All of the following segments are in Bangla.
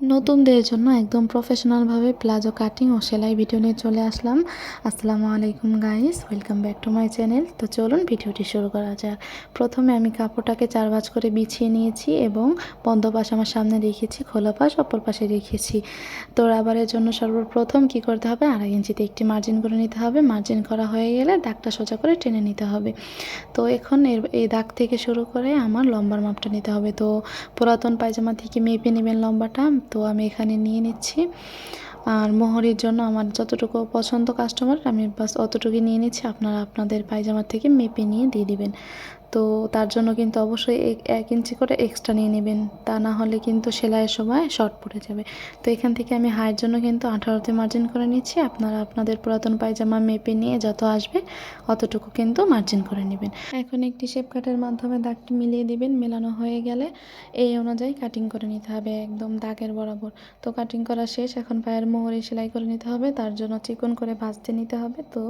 নতুনদের জন্য একদম প্রফেশনালভাবে প্লাজো কাটিং ও সেলাই ভিডিও নিয়ে চলে আসলাম। আসসালামু আলাইকুম guys welcome back to my channel তো চলুন ভিডিওটি শুরু করা যাক। প্রথমে আমি কাপড়টাকে চার ভাঁজ করে বিছিয়ে নিয়েছি এবং বন্ধ পাশ আমার সামনে রেখেছি, খোলা পাশ, অপর পাশে রেখেছি। তো রাবারের জন্য সর্বপ্রথম কি করতে হবে? আড়াই ইঞ্চিতে একটি মার্জিন করে নিতে হবে। মার্জিন করা হয়ে গেলে দাগটা সোজা করে টেনে নিতে হবে। তো এখন এর, এই দাগ থেকে শুরু করে আমার লম্বার মাপটা নিতে হবে। তো পুরাতন পায়জামা থেকে মেপে নেবেন লম্বাটা। তো আমি এখানে নিয়ে নিচ্ছি। আর মোহরের জন্য আমার যতটুকু পছন্দ কাস্টমার আমি বাস অতটুকুই নিয়ে নিচ্ছি। আপনারা আপনাদের পায়জামার থেকে মেপে নিয়ে দিয়ে দিবেন। তো তার জন্য কিন্তু অবশ্যই এক ইঞ্চি করে এক্সট্রা নিয়ে নেবেন। তা না হলে কিন্তু সেলাইয়ের সময় শর্ট পড়ে যাবে। তো এখান থেকে আমি হাইয়ের জন্য কিন্তু আঠারোতে মার্জিন করে নিচ্ছি। আপনারা আপনাদের পুরাতন পায়জামা মেপে নিয়ে যত আসবে, অতটুকু কিন্তু মার্জিন করে নেবেন। এখন একটি শেপ কাটের মাধ্যমে দাগটি মিলিয়ে দিবেন। মেলানো হয়ে গেলে এই অনুযায়ী কাটিং করে নিতে হবে একদম দাগের বরাবর। তো কাটিং করা শেষ। এখন পায়ের মোহরে সেলাই করে নিতে হবে। তার জন্য চিকন করে ভাজতে নিতে হবে। তো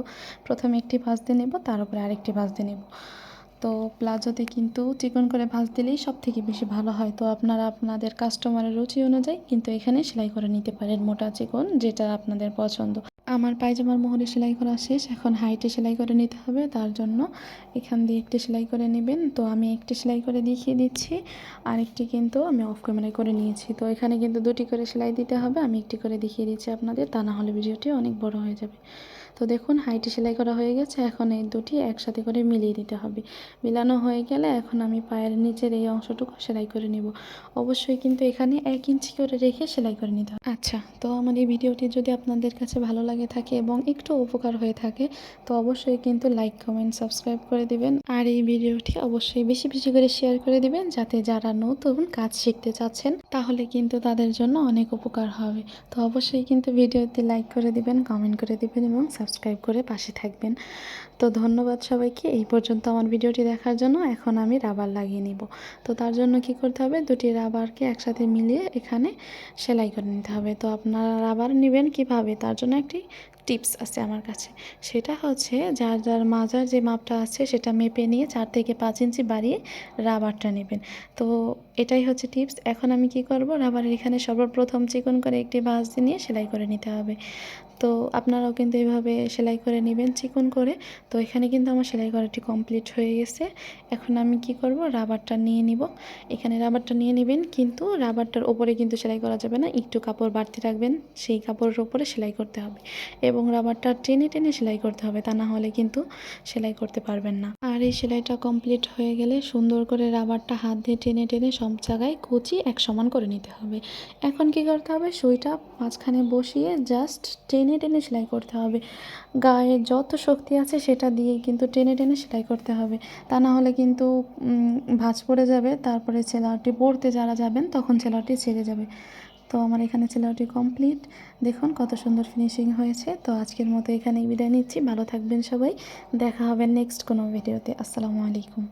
প্রথমে একটি ভাজতে নেব, তার উপরে আরেকটি ভাজতে নেব। তো প্লাজোতে কিন্তু চিকন করে ভাঁজ দিলেই সব থেকে বেশি ভালো হয়। তো আপনারা আপনাদের কাস্টমারের রুচি অনুযায়ী কিন্তু এখানে সেলাই করে নিতে পারেন মোটা চিকন, যেটা আপনাদের পছন্দ। আমার পায়জামার মোহরে সেলাই করা শেষ, এখন হাইটে সেলাই করে নিতে হবে, তার জন্য এখান দিয়ে একটি সেলাই করে নেবেন। তো আমি একটি সেলাই করে দেখিয়ে দিচ্ছি, আরেকটি কিন্তু আমি অফ ক্যামেরায় করে নিয়েছি। তো এখানে কিন্তু দুটি করে সেলাই দিতে হবে, আমি একটি করে দেখিয়ে দিচ্ছি আপনাদের, তা না হলে ভিডিওটি অনেক বড় হয়ে যাবে। তো দেখুন, হাইটে সেলাই করা হয়ে গেছে, এখন এই দুটি একসাথে করে মিলিয়ে দিতে হবে। মিলানো হয়ে গেলে এখন আমি পায়ের নিচের এই অংশটুকু সেলাই করে নেব। অবশ্যই কিন্তু এখানে এক ইঞ্চি করে রেখে সেলাই করে নিতে হবে। আচ্ছা তো আমার এই ভিডিওটি যদি আপনাদের কাছে ভালো লাগে থাকে এবং একটু উপকার হয়ে থাকে, তো অবশ্যই কিন্তু লাইক কমেন্ট সাবস্ক্রাইব করে দিবেন। আর এই ভিডিওটি অবশ্যই বেশি বেশি করে শেয়ার করে দিবেন, যাতে যারা নতুন কাজ শিখতে চাচ্ছেন, তাহলে কিন্তু তাদের জন্য অনেক উপকার হবে। তো অবশ্যই কিন্তু ভিডিওতে লাইক করে দিবেন কমেন্ট করে দিবেন এবং সাবস্ক্রাইব করে পাশে থাকবেন। তো ধন্যবাদ সবাইকে। এই পর্যন্ত আমার ভিডিওটি দেখার জন্য এখন আমি রাবার লাগিয়ে নিব। তো তার জন্য কি করতে হবে? দুটি রাবারকে একসাথে মিলিয়ে এখানে সেলাই করে নিতে হবে। তো আপনারা রাবার নেবেন কীভাবে? তার জন্য একটি টিপস আছে আমার কাছে। সেটা হচ্ছে যার যার মাজার যে মাপটা আছে সেটা মেপে নিয়ে চার থেকে পাঁচ ইঞ্চি বাড়িয়ে রাবারটা নেবেন। তো এটাই হচ্ছে টিপস। এখন আমি কি করব? রাবারের এখানে সর্বপ্রথম চিকন করে একটি বাঁশ নিয়ে সেলাই করে নিতে হবে। তো আপনারাও কিন্তু এইভাবে সেলাই করে নেবেন চিকন করে। তো এখানে কিন্তু আমার সেলাই করাটি কমপ্লিট হয়ে গেছে। এখন আমি কি করব? রাবারটা নিয়ে নিব। এখানে রাবারটা নিয়ে নেবেন, কিন্তু রাবারটার ওপরে কিন্তু সেলাই করা যাবে না। একটু কাপড় বাড়তি রাখবেন, সেই কাপড়ের ওপরে সেলাই করতে হবে এবং রাবারটা টেনে টেনে সেলাই করতে হবে, তা না হলে কিন্তু সেলাই করতে পারবেন না। আর এই সেলাইটা কমপ্লিট হয়ে গেলে সুন্দর করে রাবারটা হাত দিয়ে টেনে টেনে সব জায়গায় কুচি এক সমান করে নিতে হবে। এখন কি করতে হবে? সুইটা মাঝখানে বসিয়ে জাস্ট টেনে টেনে টেনে সেলাই করতে হবে। গায়ে যত শক্তি আছে সেটা দিয়ে কিন্তু টেনে টেনে সেলাই করতে হবে। তা না হলে কিন্তু ভাঁজ পড়ে যাবে, তারপরে সেলাইটি পড়তে যারা যাবেন তখন সেলাইটি ছেড়ে যাবে। তো আমার এখানে সেলাইটি কমপ্লিট। দেখুন কত সুন্দর ফিনিশিং হয়েছে। তো আজকের মতো এখানেই বিদায় নিচ্ছি। ভালো থাকবেন সবাই। দেখা হবে নেক্সট কোনো ভিডিওতে আসসালামু আলাইকুম।